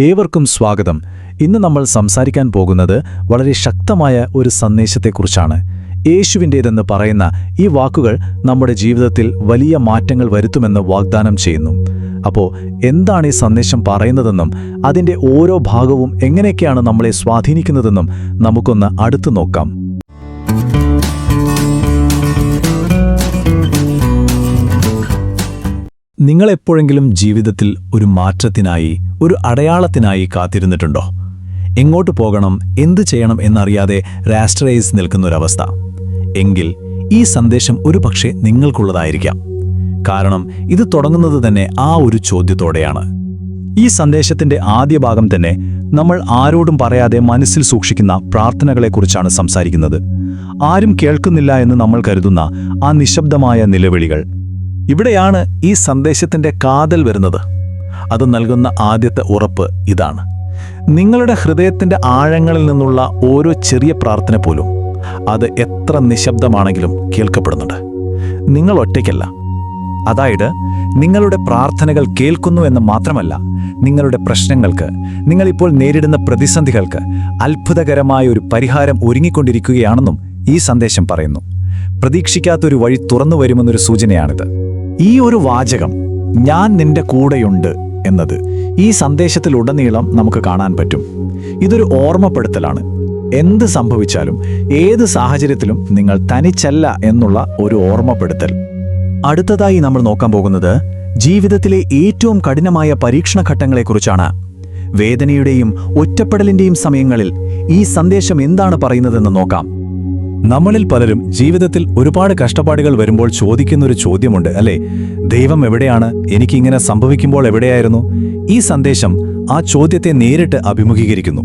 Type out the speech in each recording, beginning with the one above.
ഏവർക്കും സ്വാഗതം. ഇന്ന് നമ്മൾ സംസാരിക്കാൻ പോകുന്നത് വളരെ ശക്തമായ ഒരു സന്ദേശത്തെക്കുറിച്ചാണ്. യേശുവിന്റേതെന്ന് പറയുന്ന ഈ വാക്കുകൾ നമ്മുടെ ജീവിതത്തിൽ വലിയ മാറ്റങ്ങൾ വരുത്തുമെന്ന് വാഗ്ദാനം ചെയ്യുന്നു. അപ്പോൾ എന്താണ് ഈ സന്ദേശം പറയുന്നതെന്നും അതിന്റെ ഓരോ ഭാഗവും എങ്ങനെയൊക്കെയാണ് നമ്മളെ സ്വാധീനിക്കുന്നതെന്നും നമുക്കൊന്ന് അടുത്തു നോക്കാം. നിങ്ങളെപ്പോഴെങ്കിലും ജീവിതത്തിൽ ഒരു മാറ്റത്തിനായി ഒരു അടയാളത്തിനായി കാത്തിരുന്നിട്ടുണ്ടോ? എങ്ങോട്ട് പോകണം എന്ത് ചെയ്യണം എന്നറിയാതെ രാസ്ട്രൈസ് നിൽക്കുന്നൊരവസ്ഥ. എങ്കിൽ ഈ സന്ദേശം ഒരു പക്ഷേ നിങ്ങൾക്കുള്ളതായിരിക്കാം. കാരണം ഇത് തുടങ്ങുന്നത് തന്നെ ആ ഒരു ചോദ്യത്തോടെയാണ്. ഈ സന്ദേശത്തിന്റെ ആദ്യ ഭാഗം തന്നെ നമ്മൾ ആരോടും പറയാതെ മനസ്സിൽ സൂക്ഷിക്കുന്ന പ്രാർത്ഥനകളെക്കുറിച്ചാണ് സംസാരിക്കുന്നത്. ആരും കേൾക്കുന്നില്ല എന്ന് നമ്മൾ കരുതുന്ന ആ നിശബ്ദമായ നിലവിളികൾ. ഇവിടെയാണ് ഈ സന്ദേശത്തിന്റെ കാതൽ വരുന്നത്. അത് നൽകുന്ന ആദ്യത്തെ ഉറപ്പ് ഇതാണ്. നിങ്ങളുടെ ഹൃദയത്തിന്റെ ആഴങ്ങളിൽ നിന്നുള്ള ഓരോ ചെറിയ പ്രാർത്ഥന പോലും അത് എത്ര നിശബ്ദമാണെങ്കിലും കേൾക്കപ്പെടുന്നുണ്ട്. നിങ്ങൾ ഒറ്റയ്ക്കല്ല. അതായത് നിങ്ങളുടെ പ്രാർത്ഥനകൾ കേൾക്കുന്നു എന്ന് മാത്രമല്ല നിങ്ങളുടെ പ്രശ്നങ്ങൾക്ക് നിങ്ങളിപ്പോൾ നേരിടുന്ന പ്രതിസന്ധികൾക്ക് അത്ഭുതകരമായ ഒരു പരിഹാരം ഒരുങ്ങിക്കൊണ്ടിരിക്കുകയാണെന്നും ഈ സന്ദേശം പറയുന്നു. പ്രതീക്ഷിക്കാത്തൊരു വഴി തുറന്നു വരുമെന്നൊരു സൂചനയാണിത്. ഈ ഒരു വാചകം ഞാൻ നിന്റെ കൂടെയുണ്ട് എന്നത് ഈ സന്ദേശത്തിലുടനീളം നമുക്ക് കാണാൻ പറ്റും. ഇതൊരു ഓർമ്മപ്പെടുത്തലാണ്. എന്ത് സംഭവിച്ചാലും ഏത് സാഹചര്യത്തിലും നിങ്ങൾ തനിച്ചല്ല എന്നുള്ള ഒരു ഓർമ്മപ്പെടുത്തൽ. അടുത്തതായി നമ്മൾ നോക്കാൻ പോകുന്നത് ജീവിതത്തിലെ ഏറ്റവും കഠിനമായ പരീക്ഷണഘട്ടങ്ങളെക്കുറിച്ചാണ്. വേദനയുടെയും ഒറ്റപ്പെടലിന്റെയും സമയങ്ങളിൽ ഈ സന്ദേശം എന്താണ് പറയുന്നതെന്ന് നോക്കാം. നമ്മളിൽ പലരും ജീവിതത്തിൽ ഒരുപാട് കഷ്ടപ്പാടുകൾ വരുമ്പോൾ ചോദിക്കുന്ന ഒരു ചോദ്യമുണ്ട് അല്ലേ? ദൈവം എവിടെയാണ്? എനിക്കിങ്ങനെ സംഭവിക്കുമ്പോൾ എവിടെയായിരുന്നു? ഈ സന്ദേശം ആ ചോദ്യത്തെ നേരിട്ട് അഭിമുഖീകരിക്കുന്നു.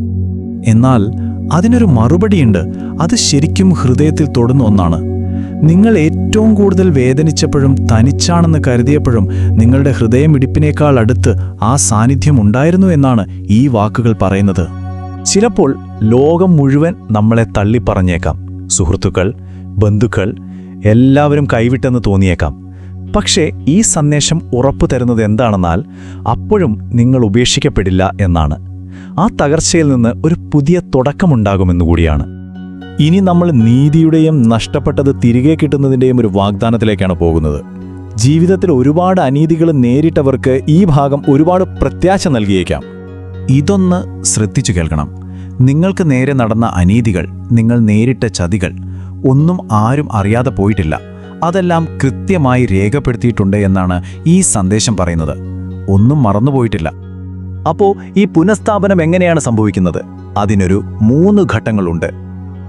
എന്നാൽ അതിനൊരു മറുപടിയുണ്ട്. അത് ശരിക്കും ഹൃദയത്തിൽ തൊടുന്ന ഒന്നാണ്. നിങ്ങൾ ഏറ്റവും കൂടുതൽ വേദനിച്ചപ്പോഴും തനിച്ചാണെന്ന് കരുതിയപ്പോഴും നിങ്ങളുടെ ഹൃദയമിടിപ്പിനേക്കാൾ അടുത്ത് ആ സാന്നിധ്യം ഉണ്ടായിരുന്നു എന്നാണ് ഈ വാക്കുകൾ പറയുന്നത്. ചിലപ്പോൾ ലോകം മുഴുവൻ നമ്മളെ തള്ളിപ്പറഞ്ഞേക്കാം. സുഹൃത്തുക്കൾ ബന്ധുക്കൾ എല്ലാവരും കൈവിട്ടെന്ന് തോന്നിയേക്കാം. പക്ഷേ ഈ സന്ദേശം ഉറപ്പു തരുന്നത് എന്താണെന്നാൽ അപ്പോഴും നിങ്ങൾ ഉപേക്ഷിക്കപ്പെടില്ല എന്നാണ്. ആ തകർച്ചയിൽ നിന്ന് ഒരു പുതിയ തുടക്കമുണ്ടാകുമെന്നുകൂടിയാണ് ഇനി നമ്മൾ നീതിയുടെയും നഷ്ടപ്പെട്ടത് തിരികെ കിട്ടുന്നതിന്റെയും ഒരു വാഗ്ദാനത്തിലേക്കാണ് പോകുന്നത്. ജീവിതത്തിൽ ഒരുപാട് അനീതികൾ നേരിട്ടവർക്ക് ഈ ഭാഗം ഒരുപാട് പ്രത്യാശ നൽകിയേക്കാം. ഇതൊന്ന് ശ്രദ്ധിച്ചു കേൾക്കണം. നിങ്ങൾക്ക് നേരെ നടന്ന അനീതികൾ നിങ്ങൾ നേരിട്ട ചതികൾ ഒന്നും ആരും അറിയാതെ പോയിട്ടില്ല. അതെല്ലാം കൃത്യമായി രേഖപ്പെടുത്തിയിട്ടുണ്ട് എന്നാണ് ഈ സന്ദേശം പറയുന്നത്. ഒന്നും മറന്നുപോയിട്ടില്ല അപ്പോ ഈ പുനഃസ്ഥാപനം എങ്ങനെയാണ് സംഭവിക്കുന്നത്? അതിനൊരു മൂന്ന് ഘട്ടങ്ങളുണ്ട്.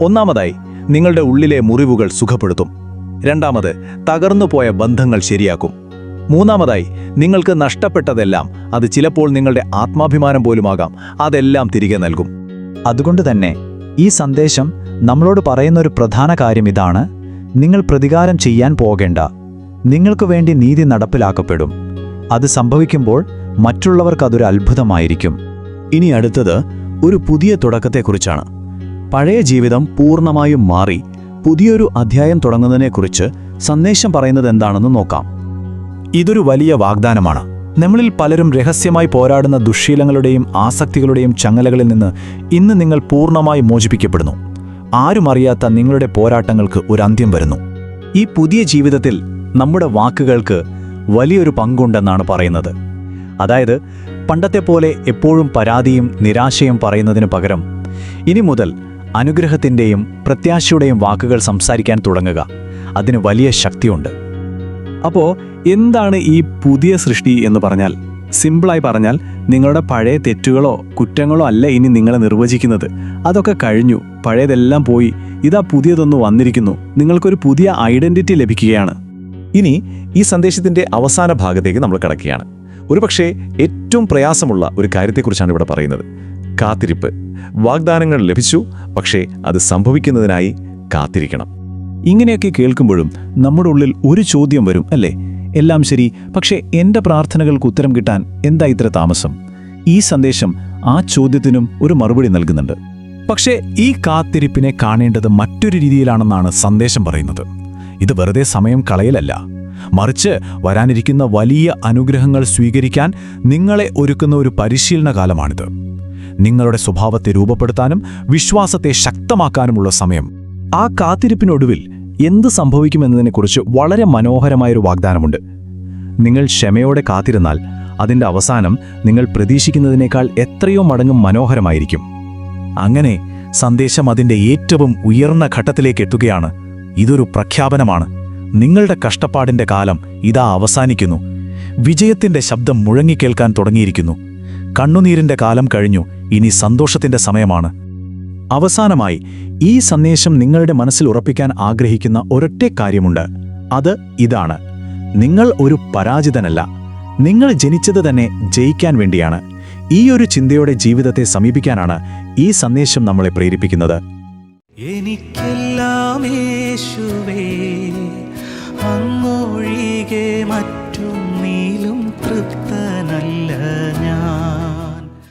ഒന്നാമതായി നിങ്ങളുടെ ഉള്ളിലെ മുറിവുകൾ സുഖപ്പെടുത്തും. രണ്ടാമത് തകർന്നുപോയ ബന്ധങ്ങൾ ശരിയാക്കും. മൂന്നാമതായി നിങ്ങൾക്ക് നഷ്ടപ്പെട്ടതെല്ലാം അത് ചിലപ്പോൾ നിങ്ങളുടെ ആത്മാഭിമാനം പോലുമാകാം അതെല്ലാം തിരികെ നൽകും. അതുകൊണ്ട് തന്നെ ഈ സന്ദേശം നമ്മളോട് പറയുന്ന ഒരു പ്രധാന കാര്യം ഇതാണ്. നിങ്ങൾ പ്രതികാരം ചെയ്യാൻ പോകേണ്ട. നിങ്ങൾക്ക് വേണ്ടി നീതി നടപ്പിലാക്കപ്പെടും. അത് സംഭവിക്കുമ്പോൾ മറ്റുള്ളവർക്ക് അതൊരു അത്ഭുതമായിരിക്കും. ഇനി അടുത്തത് ഒരു പുതിയ തുടക്കത്തെക്കുറിച്ചാണ്. പഴയ ജീവിതം പൂർണമായും മാറി പുതിയൊരു അധ്യായം തുടങ്ങുന്നതിനെക്കുറിച്ച് സന്ദേശം പറയുന്നത് എന്താണെന്ന് നോക്കാം. ഇതൊരു വലിയ വാഗ്ദാനമാണ്. നമ്മളിൽ പലരും രഹസ്യമായി പോരാടുന്ന ദുശ്ശീലങ്ങളുടെയും ആസക്തികളുടെയും ചങ്ങലകളിൽ നിന്ന് ഇന്ന് നിങ്ങൾ പൂർണമായി മോചിപ്പിക്കപ്പെടുന്നു. ആരും അറിയാത്ത നിങ്ങളുടെ പോരാട്ടങ്ങൾക്ക് ഒരു അന്ത്യം വരുന്നു. ഈ പുതിയ ജീവിതത്തിൽ നമ്മുടെ വാക്കുകൾക്ക് വലിയൊരു പങ്കുണ്ടെന്നാണ് പറയുന്നത്. അതായത് പണ്ടത്തെ പോലെ എപ്പോഴും പരാതിയും നിരാശയും പറയുന്നതിന് പകരം ഇനി മുതൽ അനുഗ്രഹത്തിന്റെയും പ്രത്യാശയുടെയും വാക്കുകൾ സംസാരിക്കാൻ തുടങ്ങുക. അതിന് വലിയ ശക്തിയുണ്ട്. അപ്പോൾ എന്താണ് ഈ പുതിയ സൃഷ്ടി എന്ന് പറഞ്ഞാൽ സിമ്പിളായി പറഞ്ഞാൽ നിങ്ങളുടെ പഴയ തെറ്റുകളോ കുറ്റങ്ങളോ അല്ല ഇനി നിങ്ങളെ നിർവചിക്കുന്നത്. അതൊക്കെ കഴിഞ്ഞു പഴയതെല്ലാം പോയി ഇതാ പുതിയതൊന്ന് വന്നിരിക്കുന്നു നിങ്ങൾക്കൊരു പുതിയ ഐഡന്റിറ്റി ലഭിക്കുകയാണ്. ഇനി ഈ സന്ദേശത്തിന്റെ അവസാന ഭാഗത്തേക്ക് നമ്മൾ കിടക്കുകയാണ്. ഒരുപക്ഷെ ഏറ്റവും പ്രയാസമുള്ള ഒരു കാര്യത്തെക്കുറിച്ചാണ് ഇവിടെ പറയുന്നത്. കാത്തിരിപ്പ്. വാഗ്ദാനങ്ങൾ ലഭിച്ചു പക്ഷേ അത് സംഭവിക്കുന്നതിനായി കാത്തിരിക്കണം. ഇങ്ങനെയൊക്കെ കേൾക്കുമ്പോഴും നമ്മുടെ ഉള്ളിൽ ഒരു ചോദ്യം വരും അല്ലേ? എല്ലാം ശരി. പക്ഷേ എന്റെ പ്രാർത്ഥനകൾക്ക് ഉത്തരം കിട്ടാൻ എന്താ ഇത്ര താമസം? ഈ സന്ദേശം ആ ചോദ്യത്തിനും ഒരു മറുപടി നൽകുന്നുണ്ട്. പക്ഷേ ഈ കാത്തിരിപ്പിനെ കാണേണ്ടത് മറ്റൊരു രീതിയിലാണെന്നാണ് സന്ദേശം പറയുന്നത്. ഇത് വെറുതെ സമയം കളയലല്ല. മറിച്ച് വരാനിരിക്കുന്ന വലിയ അനുഗ്രഹങ്ങൾ സ്വീകരിക്കാൻ നിങ്ങളെ ഒരുക്കുന്ന ഒരു പരിശീലന കാലമാണിത്. നിങ്ങളുടെ സ്വഭാവത്തെ രൂപപ്പെടുത്താനും വിശ്വാസത്തെ ശക്തമാക്കാനുമുള്ള സമയം. ആ കാത്തിരിപ്പിനൊടുവിൽ എന്ത് സംഭവിക്കുമെന്നതിനെക്കുറിച്ച് വളരെ മനോഹരമായൊരു വാഗ്ദാനമുണ്ട്. നിങ്ങൾ ക്ഷമയോടെ കാത്തിരുന്നാൽ അതിന്റെ അവസാനം നിങ്ങൾ പ്രതീക്ഷിക്കുന്നതിനേക്കാൾ എത്രയോ മടങ്ങും മനോഹരമായിരിക്കും. അങ്ങനെ സന്ദേശം അതിന്റെ ഏറ്റവും ഉയർന്ന ഘട്ടത്തിലേക്ക് എത്തുകയാണ്. ഇതൊരു പ്രഖ്യാപനമാണ്. നിങ്ങളുടെ കഷ്ടപ്പാടിന്റെ കാലം ഇതാ അവസാനിക്കുന്നു. വിജയത്തിന്റെ ശബ്ദം മുഴങ്ങിക്കേൾക്കാൻ തുടങ്ങിയിരിക്കുന്നു. കണ്ണുനീരിന്റെ കാലം കഴിഞ്ഞു. ഇനി സന്തോഷത്തിന്റെ സമയമാണ്. അവസാനമായി ഈ സന്ദേശം നിങ്ങളുടെ മനസ്സിൽ ഉറപ്പിക്കാൻ ആഗ്രഹിക്കുന്ന ഒരൊറ്റ കാര്യമുണ്ട്. അത് ഇതാണ്. നിങ്ങൾ ഒരു പരാജിതനല്ല. നിങ്ങൾ ജനിച്ചത് തന്നെ ജയിക്കാൻ വേണ്ടിയാണ്. ഈ ഒരു ചിന്തയോടെ ജീവിതത്തെ സമീപിക്കാനാണ് ഈ സന്ദേശം നമ്മളെ പ്രേരിപ്പിക്കുന്നത്. എനിക്കെല്ലാം യേശുവേ അങ്ങൊഴികെ മറ്റ